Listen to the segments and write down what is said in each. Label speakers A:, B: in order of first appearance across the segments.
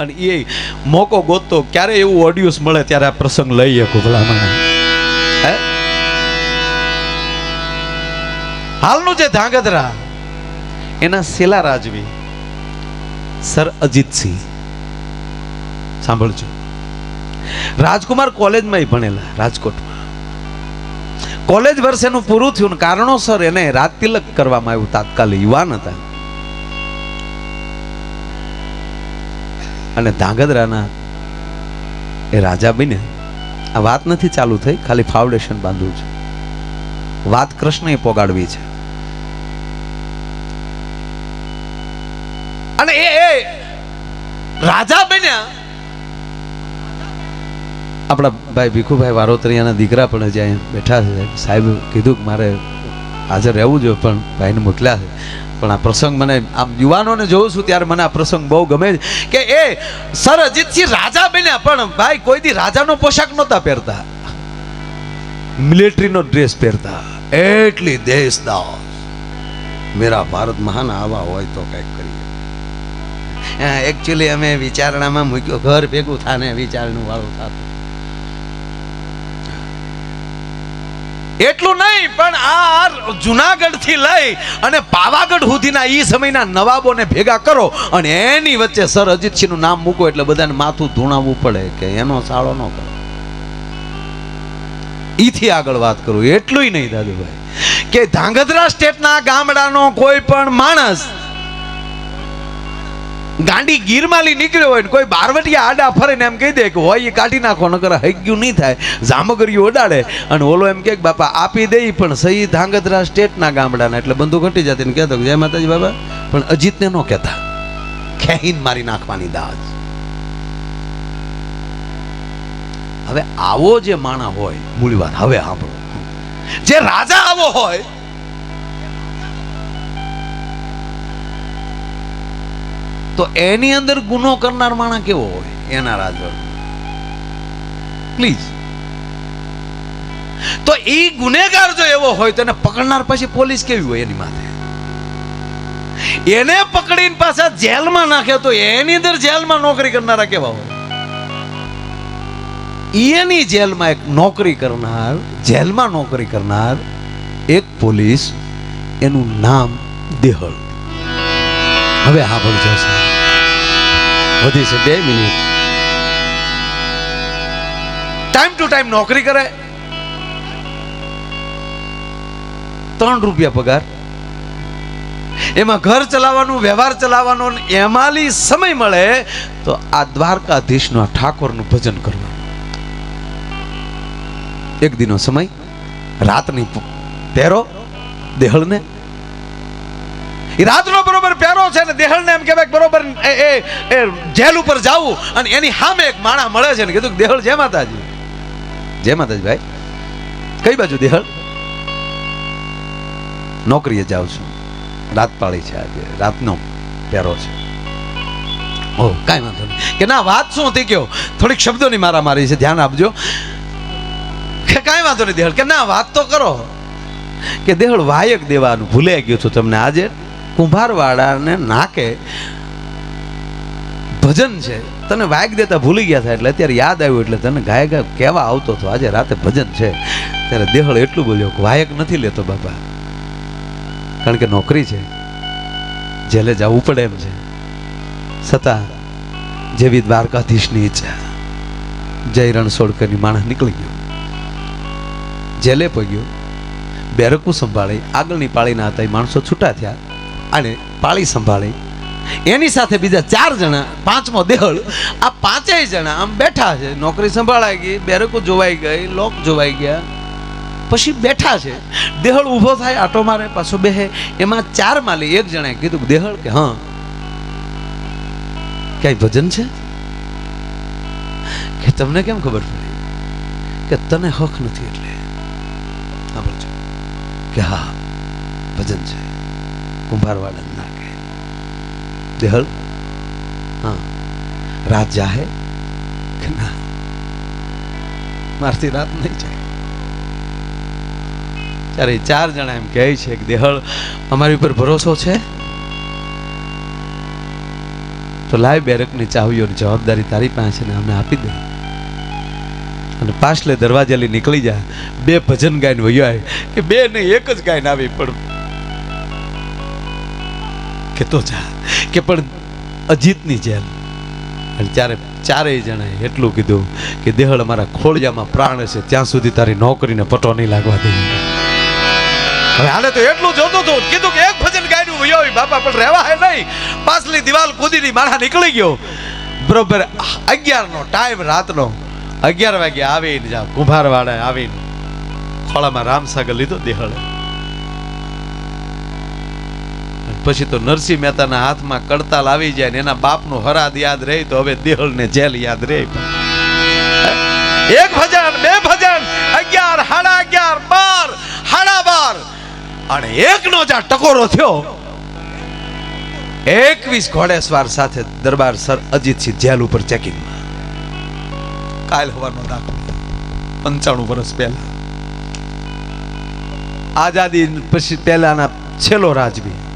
A: અને એ મોકો ગોતતો ક્યારે એવું ઓડિયોસ મળે ત્યારે આ પ્રસંગ લઈ શકું હે? હાલનું જે ધાંગધ્રા. એના સેલા રાજવી, સર અજીતસિંહ. સાંભળજો. રાજકુમાર કોલેજમાં ભણેલા, રાજકોટમાં. કોલેજ વર્ષ એનું પૂરું થયું કારણોસર એને રાત તિલક કરવામાં આવ્યું, તાત્કાલિક યુવાન હતા. અને ધાંગધ્રાના એ રાજા બને. આ વાત નથી ચાલુ થઈ, ખાલી ફાઉન્ડેશન બાંધવું છે. વાત કૃષ્ણએ પોગાડવી છે. અને એ રાજા બન્યા. આપણા ભાઈ ભીખુભાઈ વારોતરિયાના દીકરા પણ હજી અહીંયા બેઠા છે. સાહેબ કીધું કે મારે હાજર રહેવું જોઈએ, પણ ભાઈને મોકલ્યા છે. પણ આ પ્રસંગ મને આમ યુવાનોને જોઉં છું ત્યારે મને આ પ્રસંગ બહુ ગમે કે એ સર અજીતસિંહ રાજા બન્યા, પણ ભાઈ કોઈ દી રાજાનો પોશાક નહોતા પહેરતા. મિલિટરીનો ડ્રેસ પહેરતા. એટલી દેશદાસ મેરા ભારત મહાન આવા હોય તો કંઈક કરીએ. એકચ્યુઅલી અમે વિચારણામાં મૂક્યો. ઘર ભેગું થાને વિચારણું વાળું થતું. એટલું નહીં, પણ આ જુનાગઢથી લઈ અને પાવાગઢ સુધીના ઈ સમયના નવાબોને ભેગા કરો અને એની વચ્ચે સર અજીતસિંહનું નામ મૂકો એટલે બધાને માથું ધૂણાવવું પડે કે એનો સાળો ન કરો. ઈથી આગળ વાત કરું એટલું નહીં દાદુભાઈ, કે ધાંગધ્રા સ્ટેટના ગામડાનો કોઈ પણ માણસ ગાંડી ગીરમાલી નીકળ્યો હોય ને કોઈ બારવટિયા આડા ફરે ને એમ કહી દે કે હોય એ કાઢી નાખો, નકર હૈગ્યું નહીં થાય. જામગરીઓ ઓડાડે અને ઓલો એમ કે, બાપા, આપી દે પણ સહી ધાંગધ્રા સ્ટેટના ગામડાના. એટલે બંધુ ઘટી જતી ને કહેતો જય માતાજી બાબા. પણ અજીતને ન કહેતા. ખેહીન મારી નાખવાની દાજ. હવે આવો જે માણા હોય, મૂળ હવે સાંભળો. જે રાજા આવો હોય તો એની અંદર ગુનો કરનાર માણા કેવો હોય? એના રાજવર પ્લીઝ તો એ ગુનેગાર જો એવો હોય તો એને પકડનાર પછી પોલીસ કેવી હોય એની માથે? એને પકડીને પાછા જેલમાં નાખે તો એની અંદર જેલમાં નોકરી કરનારા કેવા હોય? એની જેલમાં એક નોકરી કરનાર, જેલમાં નોકરી કરનાર એક પોલીસ એનું નામ દેહળ. હવે હા ભણજો છે વધી છે બે મિનિટ ટાઈમ ટુ ટાઈમ નોકરી કરે. ત્રણ રૂપિયા પગાર. એમાં ઘર ચલાવવાનું, વ્યવહાર ચલાવવાનો એમાંલી સમય મળે તો આ દ્વારકાધીશના ઠાકોરનું ભજન કરવાનું. એક દિનો સમય, રાતની પહેરો, દેહળને એ રાતનો બરોબર પહેરો છે ને દેહળને એમ કહેવાય બરોબર એ એ જેલ ઉપર જાવું અને એની સામે એક માણા મળે છે ને કીધું દેહળ જય માતાજી. જય માતાજી ભાઈ. કઈ બાજુ દેહળ? નોકરીએ જાઉં છું. રાત પાળી છે આજે. રાતનો પહેરો છે. ઓ, કાંઈ વાંધો નહીં. કે ના, વાત શું હતી કયો? થોડીક શબ્દોની મારા મારી છે, ધ્યાન આપજો. કે કાંઈ વાંધો નહીં દેહળ. કે ના, વાત તો કરો. કે દેહળ વાયક દેવાનું ભૂલે ગયું છું તમને આજે. કુંભારવાળાને નાકે ભજન છે. તને વાયક દેતા ભૂલી ગયા હતા એટલે અત્યારે યાદ આવ્યું એટલે તને ગાય ગાય કહેવા આવતો હતો. આજે રાતે ભજન છે. ત્યારે દેહળ એટલું બોલ્યો કે વાયક નથી લેતો બાપા. કારણ કે નોકરી છે. જેલે જવું પડે એમ છે. છતાં જેવી દ્વારકાધીશની ઈચ્છા. જય રણછોડકરની માણસ નીકળી ગયો. જેલે પગ્યો. બેરકું સંભાળી, આગળની પાળીના હતા એ માણસો છૂટા થયા. અને પાળી સંભાળી. એની સાથે બીજા ચાર જણા, પાંચમો દેહળ, આ પાંચેય જણા આમ બેઠા છે. નોકરી સંભાળાઈ ગઈ, બેરકો જોવાઈ ગઈ, લોક જોવાઈ ગયા. પછી બેઠા છે. દેહળ ઊભો થાય, આટો મારે, પાછો બેહે. એમાં ચાર માલી એક જણાએ કીધું દેહળ, કે હા. ક્યાંય ભજન છે? કે તમને કેમ ખબર પડી? કે તને હક નથી એટલે. કે હા, ભજન છે. કુંભારવાડા નાખે દેહળ? હા. રાત જાહે કે ના? મારથી રાત નહીં જાય. ત્યારે ચાર જણા એમ કહે છે કે દેહળ, અમારી ઉપર ભરોસો છે? તો લાય બેરકની ચાવીઓની જવાબદારી તારી પાસે ને અમને આપી દે અને પાછલે દરવાજાલી નીકળી જાય બે ભજન ગાઈને વયો આવે કે બે નહીં, એક જ ગાઈને આવી પણ કે તો જા કે પણ અજીતની જેલ અને ત્યારે ચારેય જણાએ એટલું કીધું કે દેહળ અમારા ખોળિયામાં પ્રાણ છે ત્યાં સુધી તારી નોકરીને પટો નહીં લાગવા દે. હવે હાલે તો એટલું જોતું હતું કીધું કે એક ભજન ગાયનું વયો બાપા, પણ રહેવા હે નહીં. પાછલી દિવાલ કૂદીની માણા નીકળી ગયો. બરોબર, અગિયારનો ટાઈમ રાતનો. અગિયાર વાગે આવીને જા કુંભારવાળા આવીને ખોળામાં રામસાગર લીધો દેહળે. પછી તો નરસિંહ મહેતાના હાથમાં કડતાલ આવી જાય ને એના બાપનો હરાદ યાદ રહે તો હવે દેહળને જેલ યાદ રહે. એક ભજન, બે ભજન, અગિયાર, હાડા અગિયાર, બાર, હાડા બાર. અને એકનો જ્યાં ટકોરો થયો. એકવીસ ઘોડેસવાર સાથે દરબાર સર અજીતસિંહ જેલ ઉપર ચેકિંગમાં કાલ હવાનો દાખલો. પંચાણું વર્ષ પહેલા. આઝાદી પછી પહેલાના છેલ્લો રાજવી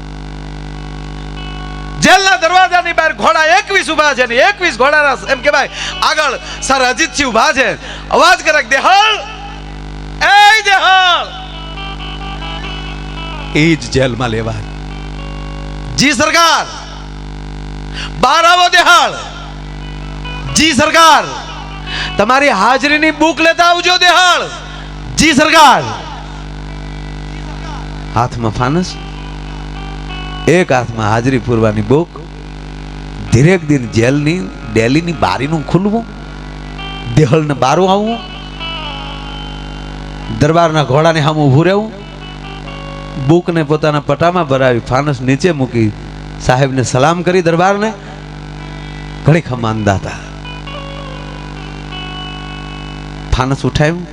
A: ઘોડા એકવીસ ઊભા છે ને એકવીસ ઘોડાના એમ કહેવાય. આગળ સર અજીતસિંહ ઊભા છે. અવાજ કરે દેહળ એ દેહળ એ જ જેલમાં લેવા. જી સરકાર. બાર આવો દેહાળ જી સરકાર. તમારી હાજરીની બુક લેતા આવજો દેહાળ જી સરકાર. હાથમાં ફાનસ? એક હાથમાં હાજરી પૂરવાની બુક. ધીરેક દિન જેલની, ડેલીની બારીનું ખુલવું, દેહલને બારું આવવું, દરબારના ઘોડાને સામે ઊભું રહેવું, બુકને પોતાના પટામાં ભરાવી ફાનસ નીચે મૂકી સાહેબને સલામ કરી દરબારને. ઘણી ખમાનદા હતા ફાનસ ઉઠાવ્યું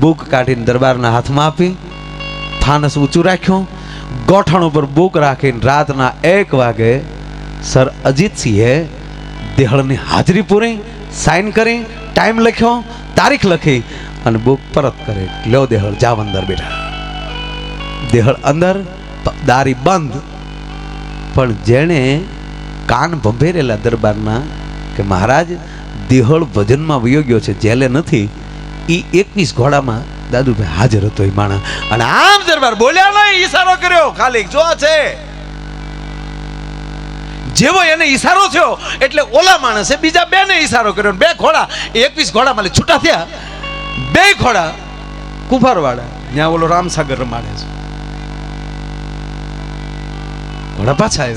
A: બુક કાઢીને દરબારના હાથમાં આપી, ફાનસ ઊંચું રાખ્યું, ગોઠણ ઉપર બુક રાખીને રાતના એક વાગે સર અજીતસિંહે દેહળની હાજરી પૂરી સાઈન કરી ટાઈમ લખ્યો, તારીખ લખી અને બુક પરત કરી. લ્યો દેહળ, જાવ અંદર બેઠા દેહળ અંદર દારી બંધ. પણ જેણે કાન ભંભેરેલા દરબારના કે મહારાજ, દેહળ ભજનમાં વયોગ્યો છે, જેલે નથી એ એકવીસ ઘોડામાં દાદુભાઈ હાજર હતો એ માણસ અને આમ દરબાર બોલ્યા નહીં, ઈશારો કર્યો. ખાલી જો છે. જેવો એને ઈશારો થયો, એટલે ઓલા માણસે બીજા બે ને ઈશારો કર્યો બે ઘોડા એકવીસ ઘોડા માલે છૂટા થયા. બે ઘોડા કુંભારવાળા ત્યાં ઓલો રામસાગર રમાડે છે. ઘોડા પાછા આવ્યા.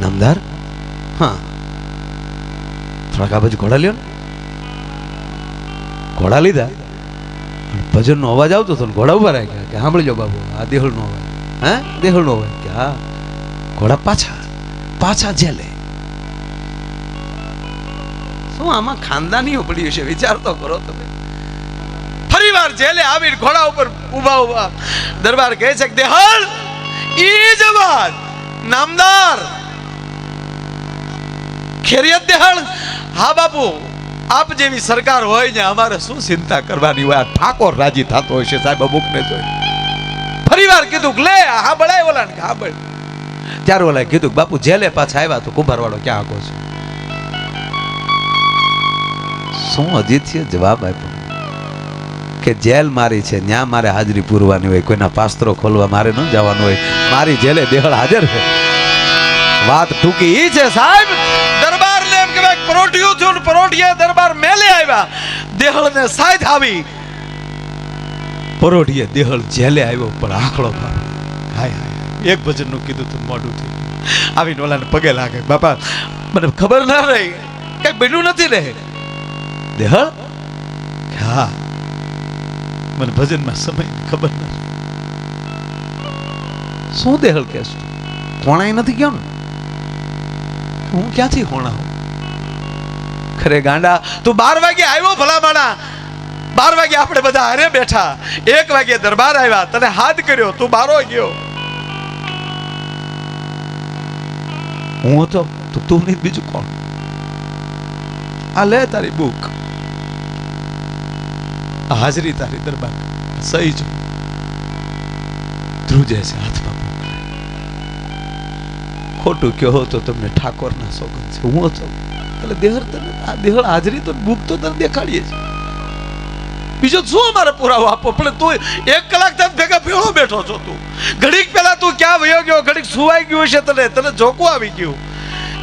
A: નામદાર? હા. થોડાક આ બાજુ ઘોડા લ્યો ને. ઘોડા લીધા. ભજનનો અવાજ આવતો હતો ઘોડા ઊભા રાખ્યા કે સાંભળજો બાબુ, આ દેહળનો અવાજ. હા? દેહળનો અવાજ. કે હા. ઘોડા પાછા. પાછા જેલે. શું આમાં ખાનદાનીઓ પડી હશે? વિચાર તો કરો તમે. ફરીવાર જેલે આવીને ઘોડા ઉપર ઊભા ઊભા દરબાર કહે છે કે દેહળ ઈ જ અવાજ નામદાર. ખેરિયત દેહળ હા બાપુ, આપ જેવી સરકાર હોય ને અમારે શું ચિંતા કરવાની હોય? ઠાકોર રાજી થતો હશે સાહેબ, અમુકને જોઈ ફરીવાર કીધું કે લે હા બળાય ઓલા હા બળ ત્યારે ઓલા કીધું બાપુ, જેલે પાછા આવ્યા તો કુંભારવાળો ક્યાં આગો છે? શું અજીતસિંહ જવાબ આપ્યો? કે જેલ મારી છે ત્યાં મારે હાજરી પૂરવાની હોય, કોઈના પાસ્ત્રો ખોલવા મારે ન જવાનું હોય. મારી જેલે દેહળ હાજર છે. વાત ટૂંકી ઈ છે, સાહેબ, દરબાર ને એમ કે પરોઢિયું થયું ને પરોઢિયે દરબાર મેલે આવ્યા. દેહળ ને સાઈડ આવી. પરોઢીએ દેહળ જેલે આવ્યો, પણ હાય હાય હાય. એક ભજનનું કીધું તું મોઢું થયું આવીને ઓલાને પગે લાગે, બાપા, મને ખબર ના રહી. કઈ બન્યું નથી રહે દેહળ હા? મને ભજનમાં સમય ખબર ના શું દેહળ કે છે કોણાય નથી કેમ ને? હું ક્યાંથી હોણા હું? ખરે ગાંડા, તું બાર વાગે આવ્યો ભલા માણા બાર વાગે આપણે બધા હારે બેઠા. એક વાગે દરબાર આવ્યા, તને હાથ કર્યો, તું બારો ગયો. હું હતો, તો તું નહીં બીજું કોણ? આ લે તારી બુક હાજરી તારી દરબાર. સહી છું. ધ્રુજે છે હાથમાં ખોટું કહો તો તમને ઠાકોરના સોગંદ છે. હું હતો. એટલે દેહર તને, આ દેહળ હાજરી તો બુક તો તને દેખાડીએ છે. બીજો શું અમારે પુરાવો આપો પણ તું એક કલાક ભેગા ભેળો બેઠો છો તું. ઘડીક પહેલા તું ક્યાં વયો ગયો? ઘડીક સુવાઈ ગયું છે તને. તને જોકું આવી ગયું.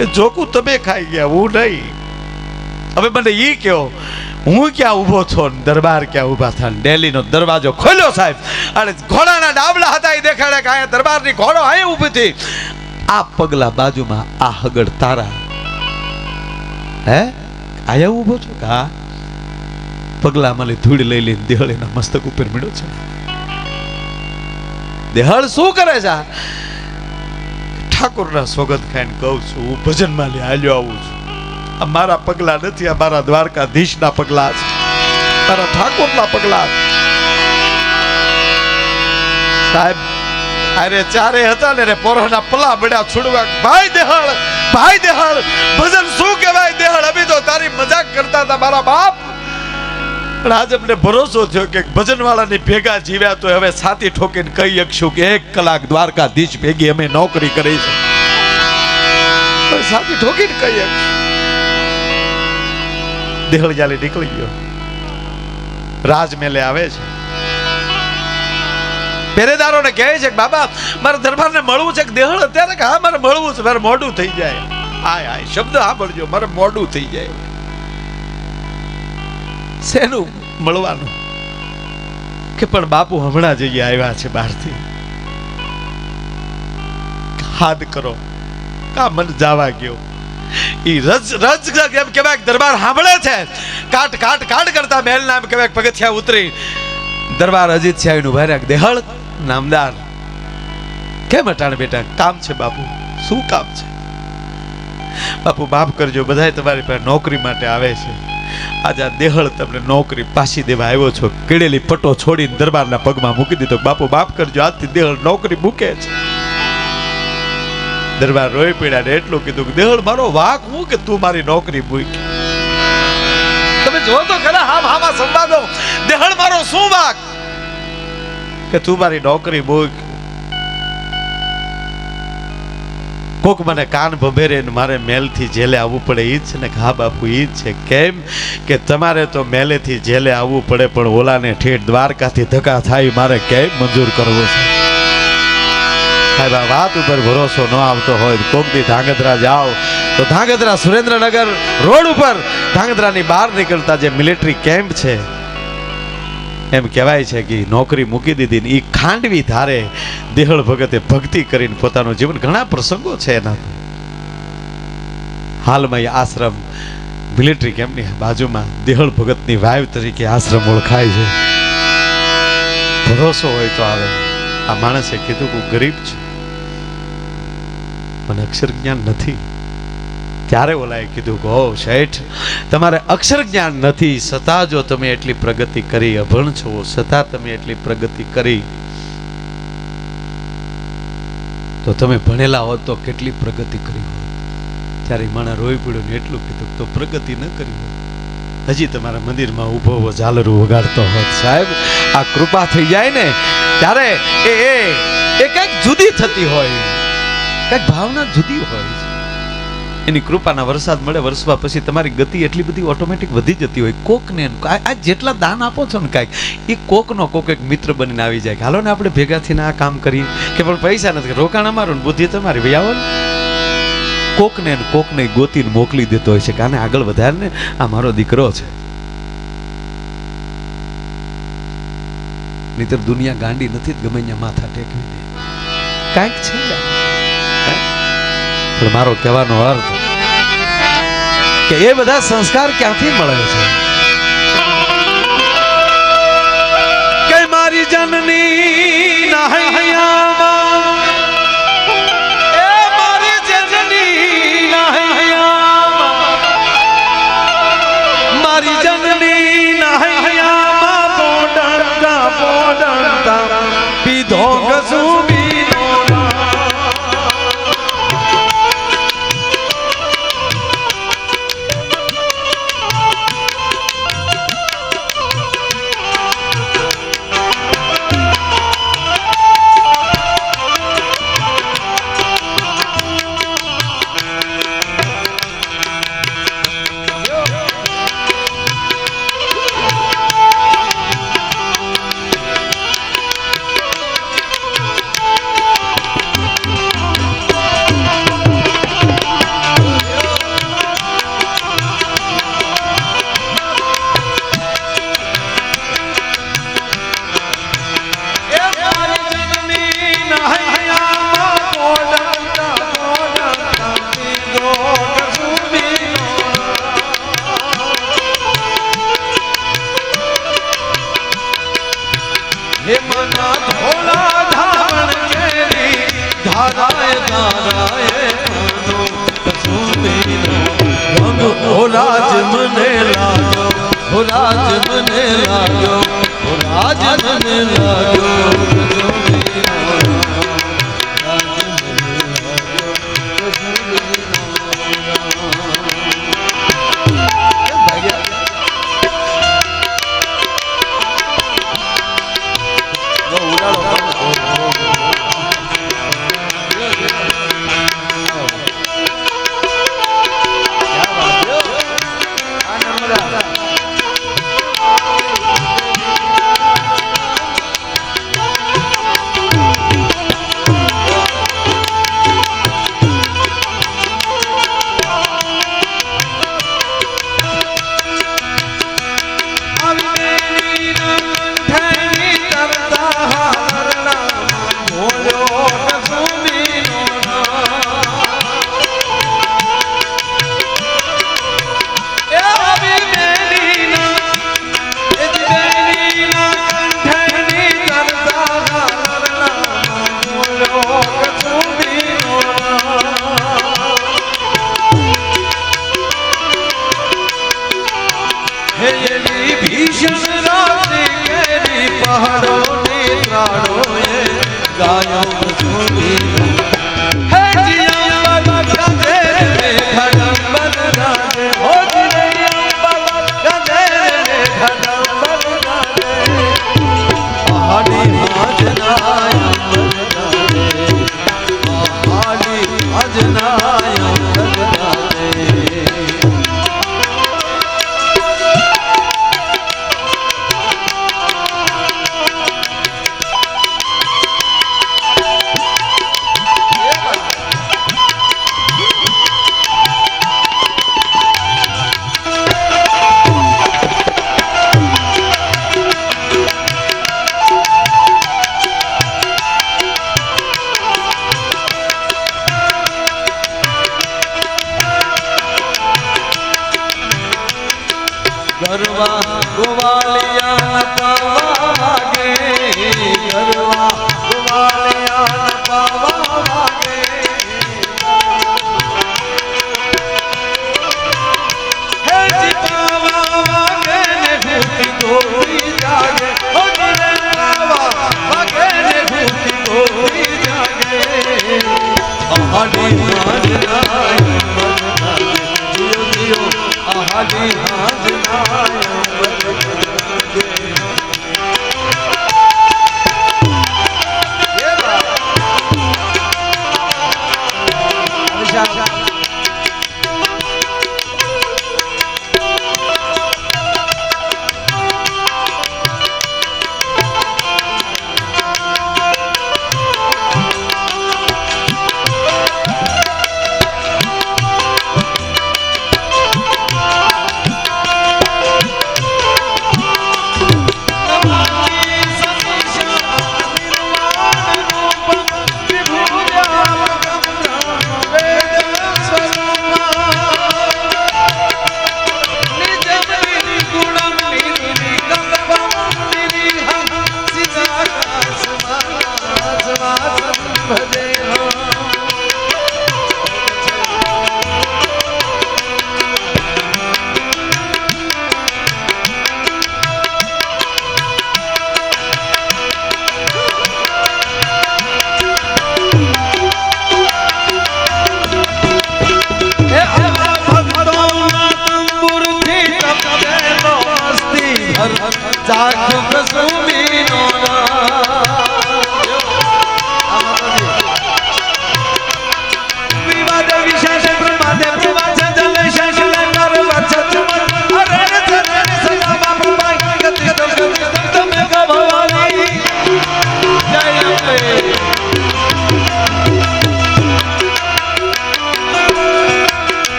A: એ જોકું તમે ખાઈ ગયા, હું નહીં. હવે મને ઈ કહો, હું ક્યાં ઊભો છો? દરબાર ક્યાં ઊભા થા? ડેલીનો દરવાજો ખોલ્યો સાહેબ. અને ઘોડાના ડાબલા હતા એ દેખાડે કે અહીંયા દરબારની ઘોડો અહીં ઊભી હતી. આ પગલા બાજુમાં આ હગડ તારા. હે? આયા ઊભો છો? કા પગલા મને ધૂળ લઈ લઈને દેહળીના મસ્તક ઉપર મળ્યો છે. દેહળ શું કરે છે? ઠાકોરના સોગંદ ખાઈને કહું છું, હું ભજનમાં લઈ હાલ્યો આવું છું. આ મારા પગલા નથી, આ મારા દ્વારકાધીશના પગલા છે. મારા ઠાકોરના પગલા. સાહેબ, અરે ચારે હતા ને રે પોરાના પલા બડ્યા છોડવા. ભાઈ દેહળ ભાઈ દેહળ, ભજન શું કહેવાય દેહળ? અભી તો તારી મજાક કરતા હતા, મારા બાપ. પણ આજે અમને ભરોસો થયો કે ભજન વાળાની ભેગા જીવ્યા તો હવે સાથી ઠોકીને કહી શકશું કે એક કલાક દ્વારકાધીશ ભેગી અમે નોકરી કરી છે. સાથી ઠોકીને કહી શકશું. દેહળ જાલી નીકળી ગયો. રાજમેલે આવે છે. પહેરેદારોને કહે છે કે બાબા, મારે દરબારને મળવું છે કે દેહળ? અત્યારે કે હા, મારે મળવું છે, મારે મોડું થઈ જાય. આય આય, શબ્દ સાંભળજો, મારે મોડું થઈ જાય. શેનું મળવાનું? કે પણ બાપુ હમણાં જઈએ આવ્યા છે બહારથી. હાદ કરો. કા મન જાવા ગયો. ઈ રજ રજ એમ કહેવાય દરબાર સાંભળે છે. કાટ કાટ કાટ કરતા મહેલ નામ કહેવાય પગથિયા ઉતરી. દરબાર અજીત સિંહનું ભાર્યા દેહળ નામદાર. કેમ અટાણ બેટા? કામ છે બાપુ. શું કામ છે? બાપુ માફ કરજો, બધાય તમારી પાસે નોકરી માટે આવે છે. આજે દેહળ તમને નોકરી પાછી દેવા આવ્યો છો. કેળેલી પટો છોડીને દરબારના પગમાં મૂકી દીધો. બાપુ બાપ કરજો, આજથી દેહળ નોકરી મૂકે છે. દરબાર રોઈ પીડ્યા એટલું કીધું કે, દેહળ, મારો વાક હું કે તું મારી નોકરી મૂકી? તમે જો તો ખરા, હામ, હામાં સંવાદો. દેહળ, મારો શું વાક કે, તું મારી નોકરી મૂક. કોક મને કાન ભભેરે મારે મેલથી જેલે આવવું પડે એ જ છે ને હા બાપુ એ જ છે. કેમ કે તમારે તો મેલેથી જેલે આવવું પડે, પણ ઓલાને ઠેઠ દ્વારકાથી ધક્કા થાય, મારે કેમ મંજૂર કરવો છે? સાહેબ વાત ઉપર ભરોસો ન આવતો હોય કોકથી ધાંગધ્રા જાઓ, તો ધાંગધ્રા સુરેન્દ્રનગર રોડ ઉપર ધાંગધ્રાની બહાર નીકળતા જે મિલિટરી કેમ્પ છે એમ કહેવાય છે કે નોકરી મૂકી દીધી એ ખાંડવી ધારે દેહળ ભગતે ભક્તિ કરીને પોતાનું જીવન. ઘણા પ્રસંગો છે એના. હાલમાં એ આશ્રમ મિલિટરી કેમ્પની બાજુમાં દેહળ ભગતની વાવ તરીકે આશ્રમ ઓળખાય છે. ભરોસો હોય તો આવે. આ માણસે કીધું કે ગરીબ છું. મને અક્ષર જ્ઞાન નથી. ત્યારે ઓલાએ કીધું કે ઓ શેઠ, તમારે અક્ષર જ્ઞાન નથી છતાં જો તમે એટલી પ્રગતિ કરી, અભણ છો છતાં તમે એટલી પ્રગતિ કરી. તો તમે ભણેલા હોત તો કેટલી પ્રગતિ કરી હોત? ત્યારે માણા રોઈ પડ્યો ને એટલું કીધું તો પ્રગતિ ન કરી હોત. હજી તમારા મંદિરમાં ઊભો ઊભો ઝાલરું વગાડતો હોત સાહેબ. આ કૃપા થઈ જાય ને, ત્યારે એ એ કંઈક જુદી થતી હોય. કંઈક ભાવના જુદી હોય. એની કૃપાના વરસાદ મળે વરસવા પછી તમારી ગતિ એટલી બધી ઓટોમેટિક વધી જતી હોય. કોકને આ જેટલા દાન આપો છો ને કાંઈક, એ કોકનો કોક એક મિત્ર બનીને આવી જાય હાલો ને આપણે ભેગા થઈને આ કામ કરીએ. કે, પણ પૈસા નથી. રોકાણ અમારું ને બુદ્ધિ તમારી. ભાઈ આવો ને. કોકને કોકને ગોતીને મોકલી દેતો હોય છે કે, આને આગળ વધારે ને, આ મારો દીકરો છે. નહીતર દુનિયા ગાંડી નથી જ ગમે ત્યાં માથા ટેકવી કાંઈક છે. પણ મારો કહેવાનો અર્થ કે એ બધા સંસ્કાર ક્યાંથી મળે છે? કે મારી જનની મારી જનની ના
B: ગરવા ગોવાલિયા પાવા ગે ગરવા ગોવાલિયા પાવા